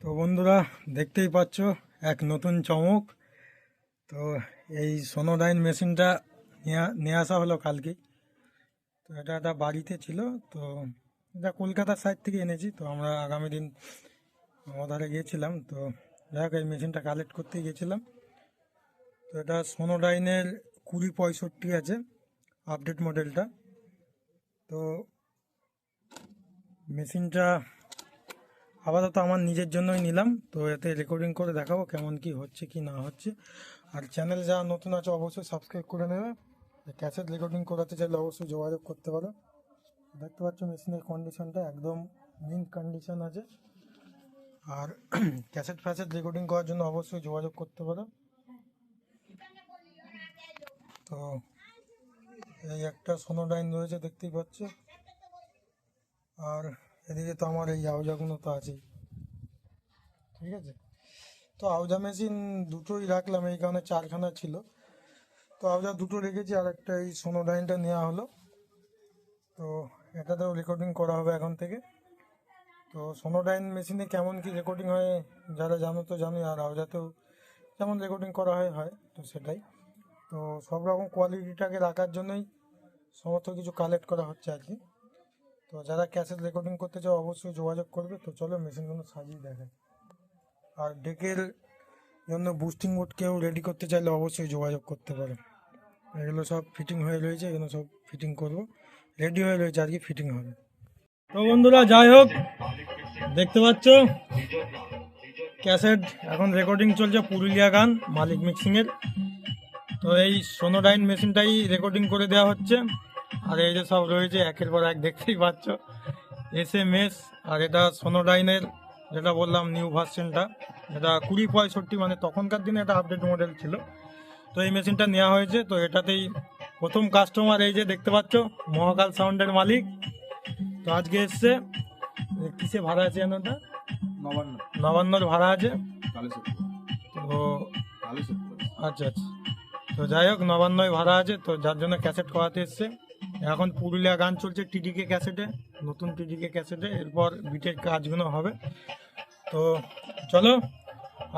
তো বন্ধুরা, দেখতেই পাচ্ছ, এক নতুন চমক। তো এই সোনোডাইন মেশিনটা নিয়ে আসা হলো কালকেই তো এটা একটা বাড়িতে ছিল, তো এটা কলকাতার সাইড থেকে এনেছি। তো আমরা আগামী দিন ওধারে গিয়েছিলাম। তো যাই হোক, এই মেশিনটা কালেক্ট করতে গিয়েছিলাম। তো এটা সোনোডাইনের কুড়ি পঁয়ষট্টি আছে আপডেট মডেলটা তো মেশিনটা আপাতত আমার নিজের জন্যই নিলাম, তো এতে রেকর্ডিং করে দেখাবো কেমন কি হচ্ছে কি না হচ্ছে। আর চ্যানেল যা নতুন আছে, অবশ্যই সাবস্ক্রাইব করে নেবে। ক্যাসেট রেকর্ডিং করাতে চাইলে অবশ্যই যোগাযোগ করতে পারো। দেখতে পাচ্ছ মেশিনের কন্ডিশনটা একদম মিন কন্ডিশন আছে। আর ক্যাসেট ফ্যাসেট রেকর্ডিং করার জন্য অবশ্যই যোগাযোগ করতে পারো। তো এই একটা সোনোডাইন রয়েছে, দেখতেই পাচ্ছ। আর এদিকে তো আমার এই আউজাগুলো তো আছেই। ঠিক আছে? তো আউজা মেশিন দুটোই রাখলাম, এই কারণে চারখানা ছিল। তো আউজা দুটো রেখেছি, আর একটা এই সোনোডাইনটা নেওয়া হলো। তো এটাতেও রেকর্ডিং করা হবে এখন থেকে। তো সোনোডাইন মেশিনে কেমন কি রেকর্ডিং হয়, যারা জানো তো জানোই, আর আউজাতেও যেমন রেকর্ডিং করা হয় হয়, তো সেটাই। তো সব রকম কোয়ালিটিটাকে রাখার জন্যই সমস্ত কিছু কালেক্ট করা হচ্ছে আর কি। তো যারা ক্যাসেট রেকর্ডিং করতে চাও, অবশ্যই যোগাযোগ করবে। তো চলো মেশিনগুলো সাজিয়ে দেখায় আর ডেকের জন্য বুস্টিং বোর্ড কেউ রেডি করতে চাইলে অবশ্যই যোগাযোগ করতে পারে। এগুলো সব ফিটিং হয়ে রয়েছে, এগুলো সব ফিটিং করব। রেডি হয়ে রয়েছে আর কি ফিটিং হবে। তো বন্ধুরা, যাই হোক, দেখতে পাচ্ছ? ক্যাসেট এখন রেকর্ডিং চলছে পুরুলিয়া গান, মালিক মিক্সিংয়ের তো এই সোনোডাইন মেশিনটাই রেকর্ডিং করে দেওয়া হচ্ছে। আর এই যে সব রয়েছে একের পর এক দেখতেই পাচ্ছ। এস এম এস আর এটা সোনোডাইনের যেটা বললাম নিউ ভার্সেনটা এটা কুড়ি পঁয়ষট্টি মানে তখনকার দিনে এটা আপডেট মডেল ছিল। তো এই মেশিনটা নেওয়া হয়েছে তো এটাতেই প্রথম কাস্টমার এই যে দেখতে পাচ্ছ মহাকাল সাউন্ডের মালিক। তো আজকে এসছে কিসে ভাড়া আছে জানো ওটা নবান্ন। নবান্নর ভাড়া আছে। তো আচ্ছা আচ্ছা। তো যাই হোক নবান্নয় ভাড়া আছে তো যার জন্য ক্যাসেট করাতে এসছে। এখন পুরুলিয়া গান চলছে টিডিকে ক্যাসেটে, নতুন টিডিকে ক্যাসেটে, এরপর বিটের কাজগুলো হবে। তো চলো,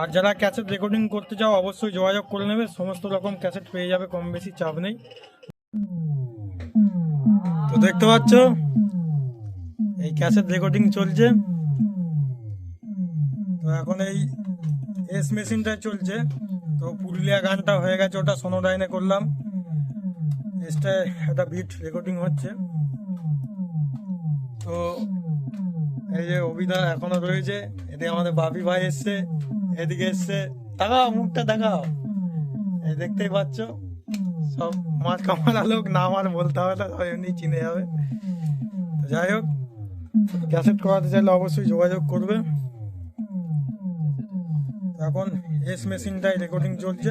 আর যারা ক্যাসেট রেকর্ডিং করতে চাও অবশ্যই যোগাযোগ করে নেবে, সমস্ত রকম ক্যাসেট পেয়ে যাবে, কম বেশি চাপ নেই। তো দেখতে পাচ্ছ, এই ক্যাসেট রেকর্ডিং চলছে। তো এখন এই এস মেশিনটা চলছে। তো পুরুলিয়া গানটা হয়ে গেছে, ওটা সোনোডাইনে করলাম। এসটা একটা বিট রেকর্ডিং হচ্ছে। তো এই যে অভিদা এখনও রয়েছে, এদিকে আমাদের বাপি ভাই এসছে, এদিকে এসছে। তাকাও মুখটা দেখাও। এই দেখতেই পাচ্ছ, সব মাছ কামালা লোক, নাম আর বলতে হবে না, সবাই এমনি চিনে যাবে। যাই হোক ক্যাসেট করাতে চাইলে অবশ্যই যোগাযোগ করবে। এখন এস মেশিনটাই রেকর্ডিং চলছে।